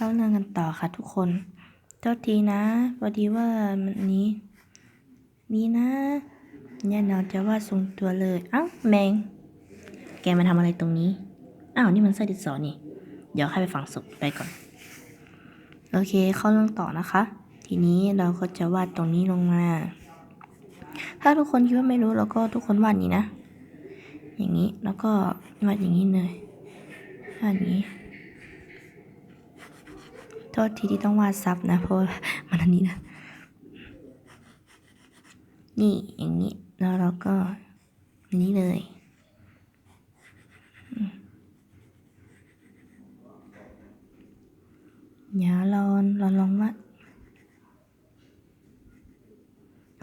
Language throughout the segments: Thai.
เข้าเรื่องกันต่อค่ะทุกคนโทษทีนะพอดีว่ามันนี้ นี่นะเนี่ยเราจะวาดทรงตัวเลย เอ้าแมง แกมาทำอะไรตรงนี้ อ้าวนี่มันไส้ดินสอนี่ เดี๋ยวให้ไปฝังศพไปก่อน โอเคเข้าเรื่องต่อนะคะ ทีนี้เราก็จะวาดตรงนี้ลงมา ถ้าทุกคนคิดว่าไม่รู้เราก็ทุกคนวาดนี้นะ อย่างนี้แล้วก็วาดอย่างนี้เลย วาดอย่างนี้ ษทีที่ต้องวาดซับนะ เพราะมันอันนี้นะ นี่อย่างนี้ แล้วเราก็นี้เลยอืมเดี๋ยวเราเราลองวาด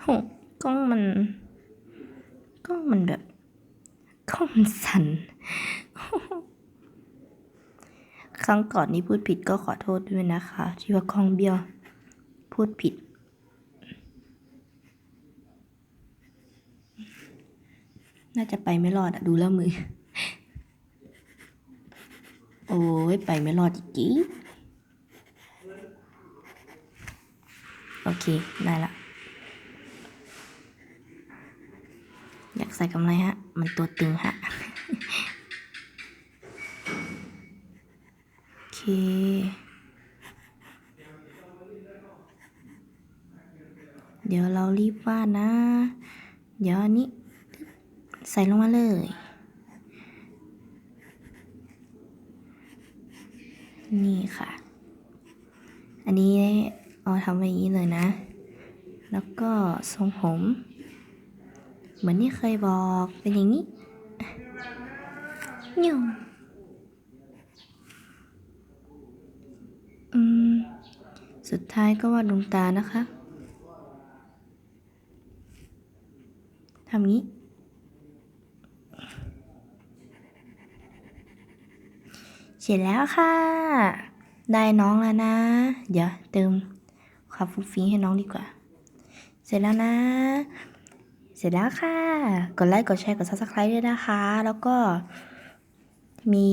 โหกล้องมัน กล้องมันแบบ กล้องมันสั่น ครั้งก่อนนี้พูดผิดก็ขอโทษด้วยนะคะ ที่ว่ากล้องเบี้ยว พูดผิด น่าจะไปไม่รอดอะดูแล้วมือ โอ้ยไปไม่รอดจริงโอเค ได้ละ อยากใส่กำไรฮะ มันตัวตึงฮะ โอ เคเดี๋ยวเรารีบวาดนะ เดี๋ยวอันนี้ใส่ลงมาเลย นี่ค่ะ อันนี้เอาทำไว้อย่างนี้เลยนะ แล้วก็ทรงผม เหมือนที่เคยบอกเป็นอย่างนี้นิ่วอืม สุดท้ายก็วาดดวงตานะคะทำงี้ เสร็จแล้วค่ะ ได้น้องแล้วนะ เดี๋ยวเติมความฟุ้งฟิ้งให้น้องดีกว่า เสร็จแล้วนะ เสร็จแล้วค่ะ กดไลค์ กดแชร์ กด subscribe ด้วยนะคะ แล้วก็มี